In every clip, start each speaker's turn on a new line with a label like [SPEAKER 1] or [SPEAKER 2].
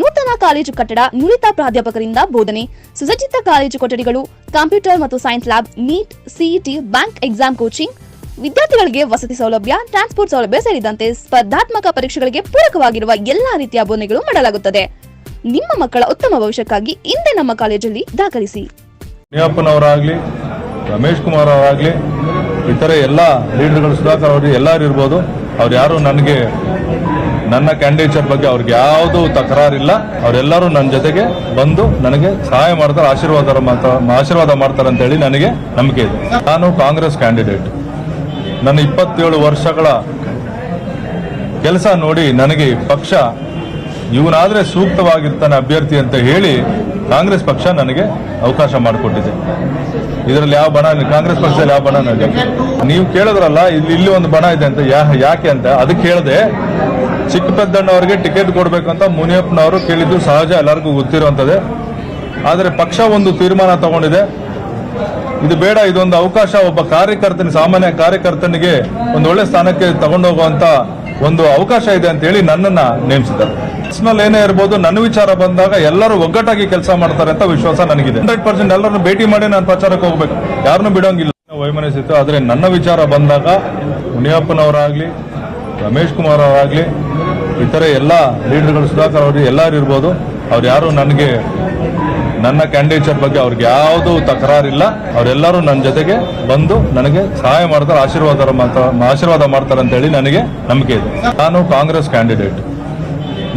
[SPEAKER 1] ನೂತನ ಕಾಲೇಜು ಕಟ್ಟಡ ನುರಿತ ಪ್ರಾಧ್ಯಾಪಕರಿಂದ ಬೋಧನೆ. ಸುಸಜ್ಜಿತ ಕಾಲೇಜು ಕೊಠಡಿಗಳು, ಕಂಪ್ಯೂಟರ್ ಮತ್ತು science lab, NEET CET bank exam coaching. ವಿದ್ಯಾರ್ಥಿಗಳಿಗೆ ವಸತಿ ಸೌಲಭ್ಯ, ಟ್ರಾನ್ಸ್ಪೋರ್ಟ್ ಸೌಲಭ್ಯ ಸೇರಿದಂತೆ ಸ್ಪರ್ಧಾತ್ಮಕ ಪರೀಕ್ಷೆಗಳಿಗೆ ಪೂರಕವಾಗಿರುವ ಎಲ್ಲಾ ರೀತಿಯ ಬೋಧನೆಗಳು ಮಾಡಲಾಗುತ್ತದೆ. ನಿಮ್ಮ ಮಕ್ಕಳ ಉತ್ತಮ ಭವಿಷ್ಯಕ್ಕಾಗಿ ಇಂದೇ ನಮ್ಮ ಕಾಲೇಜಲ್ಲಿ ದಾಖಲಿಸಿ.
[SPEAKER 2] ಅವರಾಗ್ಲಿ ರಮೇಶ್ ಕುಮಾರ್ ಅವರಾಗ್ಲಿ ಇತರೆ ಎಲ್ಲ ಲೀಡರ್ಗಳು ಸುಧಾಕರ್ ಅವರು ಎಲ್ಲರೂ ಇರ್ಬೋದು. ಅವ್ರು ಯಾರು ನನಗೆ ನನ್ನ ಕ್ಯಾಂಡಿಡೇಚರ್ ಬಗ್ಗೆ ಅವ್ರಿಗೆ ಯಾವುದೂ ತಕರಾರಿಲ್ಲ. ಅವರೆಲ್ಲರೂ ನನ್ನ ಜೊತೆಗೆ ಬಂದು ನನಗೆ ಸಹಾಯ ಮಾಡ್ತಾರೆ, ಆಶೀರ್ವಾದ ಆಶೀರ್ವಾದ ಮಾಡ್ತಾರೆ ಅಂತ ಹೇಳಿ ನನಗೆ ನಂಬಿಕೆ ಇದೆ. ನಾನು ಕಾಂಗ್ರೆಸ್ ಕ್ಯಾಂಡಿಡೇಟ್. ನನ್ನ ಇಪ್ಪತ್ತೇಳು ವರ್ಷಗಳ ಕೆಲಸ ನೋಡಿ ನನಗೆ ಪಕ್ಷ ಇವನಾದ್ರೆ ಸೂಕ್ತವಾಗಿರ್ತಾನೆ ಅಭ್ಯರ್ಥಿ ಅಂತ ಹೇಳಿ ಕಾಂಗ್ರೆಸ್ ಪಕ್ಷ ನನಗೆ ಅವಕಾಶ ಮಾಡಿಕೊಟ್ಟಿದೆ. ಇದರಲ್ಲಿ ಯಾವ ಬಣ ಕಾಂಗ್ರೆಸ್ ಪಕ್ಷದಲ್ಲಿ ಯಾವ ಬಣ ನನಗೆ ನೀವು ಕೇಳಿದ್ರಲ್ಲ, ಇಲ್ಲಿ ಇಲ್ಲಿ ಒಂದು ಬಣ ಇದೆ ಅಂತ ಯಾಕೆ ಅಂತ. ಅದಕ್ಕೆ ಕೇಳದೆ ಚಿಕ್ಕಪೆದ್ದಣ್ಣವರಿಗೆ ಟಿಕೆಟ್ ಕೊಡ್ಬೇಕಂತ ಮುನಿಯಪ್ಪನವರು ಕೇಳಿದ್ದು ಸಹಜ, ಎಲ್ಲರಿಗೂ ಗೊತ್ತಿರುವಂಥದ್ದೇ. ಆದರೆ ಪಕ್ಷ ಒಂದು ತೀರ್ಮಾನ ತಗೊಂಡಿದೆ. ಇದು ಬೇಡ, ಇದೊಂದು ಅವಕಾಶ. ಒಬ್ಬ ಕಾರ್ಯಕರ್ತನ ಸಾಮಾನ್ಯ ಕಾರ್ಯಕರ್ತನಿಗೆ ಒಂದು ಒಳ್ಳೆ ಸ್ಥಾನಕ್ಕೆ ತಗೊಂಡೋಗುವಂತ ಒಂದು ಅವಕಾಶ ಇದೆ ಅಂತ ಹೇಳಿ ನನ್ನನ್ನ ನೇಮಿಸಿದ್ದಾರೆ. ಪರ್ಸನಲ್ ಏನೇ ಇರ್ಬೋದು, ನನ್ನ ವಿಚಾರ ಬಂದಾಗ ಎಲ್ಲರೂ ಒಗ್ಗಟ್ಟಾಗಿ ಕೆಲಸ ಮಾಡ್ತಾರೆ ಅಂತ ವಿಶ್ವಾಸ ನನಗಿದೆ. ಹಂಡ್ರೆಡ್ ಪರ್ಸೆಂಟ್ ಎಲ್ಲರನ್ನು ಭೇಟಿ ಮಾಡಿ ನಾನು ಪ್ರಚಾರಕ್ಕೆ ಹೋಗ್ಬೇಕು. ಯಾರನ್ನೂ ಬಿಡೋಂಗಿಲ್ಲ. ವೈಮನಸ್ಸಿತ್ತು, ಆದರೆ ನನ್ನ ವಿಚಾರ ಬಂದಾಗ ಮುನಿಯಪ್ಪನವರಾಗ್ಲಿ, ರಮೇಶ್ ಕುಮಾರ್ ಅವರಾಗ್ಲಿ ಇತರೆ ಎಲ್ಲ ಲೀಡರ್ಗಳು ಸುಧಾಕರ್ ಅವರು ಎಲ್ಲರೂ ಇರ್ಬೋದು. ಅವ್ರು ಯಾರು ನನಗೆ ನನ್ನ ಕ್ಯಾಂಡಿಡೇಚರ್ ಬಗ್ಗೆ ಅವ್ರಿಗೆ ಯಾವುದೂ ತಕರಾರಿಲ್ಲ. ಅವರೆಲ್ಲರೂ ನನ್ನ ಜೊತೆಗೆ ಬಂದು ನನಗೆ ಸಹಾಯ ಮಾಡ್ತಾರೆ, ಆಶೀರ್ವಾದ ಮಾಡ್ತಾರೆ ಆಶೀರ್ವಾದ ಮಾಡ್ತಾರೆ ಅಂತೇಳಿ ನನಗೆ ನಂಬಿಕೆ ಇದೆ. ನಾನು ಕಾಂಗ್ರೆಸ್ ಕ್ಯಾಂಡಿಡೇಟ್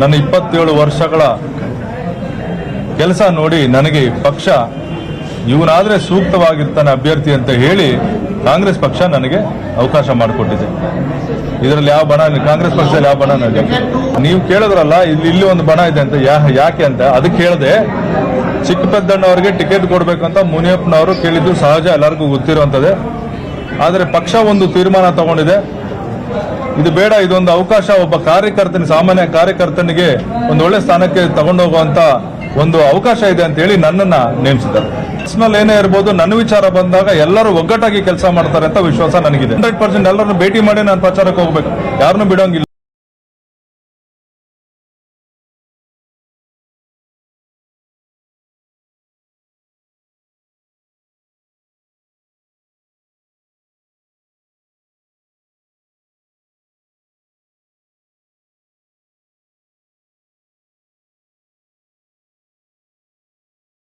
[SPEAKER 2] ನನ್ನ ಇಪ್ಪತ್ತೇಳು ವರ್ಷಗಳ ಕೆಲಸ ನೋಡಿ ನನಗೆ ಪಕ್ಷ ಇವನಾದ್ರೆ ಸೂಕ್ತವಾಗಿರ್ತಾನೆ ಅಭ್ಯರ್ಥಿ ಅಂತ ಹೇಳಿ ಕಾಂಗ್ರೆಸ್ ಪಕ್ಷ ನನಗೆ ಅವಕಾಶ ಮಾಡಿಕೊಟ್ಟಿದೆ. ಇದರಲ್ಲಿ ಯಾವ ಬಣ ಕಾಂಗ್ರೆಸ್ ಪಕ್ಷದಲ್ಲಿ ಯಾವ ಬಣ ನನಗೆ ನೀವು ಕೇಳಿದ್ರಲ್ಲ, ಇಲ್ಲಿ ಇಲ್ಲಿ ಒಂದು ಬಣ ಇದೆ ಅಂತ ಯಾಕೆ ಅಂತ. ಅದಕ್ಕೆ ಕೇಳದೆ ಚಿಕ್ಕಪೆದ್ದಣ್ಣವರಿಗೆ ಟಿಕೆಟ್ ಕೊಡಬೇಕಂತ ಮುನಿಯಪ್ಪನವರು ಕೇಳಿದ್ದು ಸಹಜ, ಎಲ್ಲರಿಗೂ ಗೊತ್ತಿರುವಂಥದ್ದೇ. ಆದರೆ ಪಕ್ಷ ಒಂದು ತೀರ್ಮಾನ ತಗೊಂಡಿದೆ. ಇದು ಬೇಡ, ಇದೊಂದು ಅವಕಾಶ. ಒಬ್ಬ ಕಾರ್ಯಕರ್ತನ, ಸಾಮಾನ್ಯ ಕಾರ್ಯಕರ್ತನಿಗೆ ಒಂದು ಒಳ್ಳೆ ಸ್ಥಾನಕ್ಕೆ ತಗೊಂಡೋಗುವಂತ ಒಂದು ಅವಕಾಶ ಇದೆ ಅಂತ ಹೇಳಿ ನನ್ನನ್ನ ನೇಮಿಸಿದ್ದಾರೆ. ಪರ್ಸನಲ್ ಏನೇ ಇರ್ಬೋದು, ನನ್ನ ವಿಚಾರ ಬಂದಾಗ ಎಲ್ಲರೂ ಒಗ್ಗಟ್ಟಾಗಿ ಕೆಲಸ ಮಾಡ್ತಾರೆ ಅಂತ ವಿಶ್ವಾಸ ನನಗಿದೆ. ಹಂಡ್ರೆಡ್ ಪರ್ಸೆಂಟ್ ಎಲ್ಲರನ್ನು ಭೇಟಿ ಮಾಡಿ ನಾನು ಪ್ರಚಾರಕ್ಕೆ ಹೋಗ್ಬೇಕು. ಯಾರನ್ನು ಬಿಡೋಂಗಿಲ್ಲ.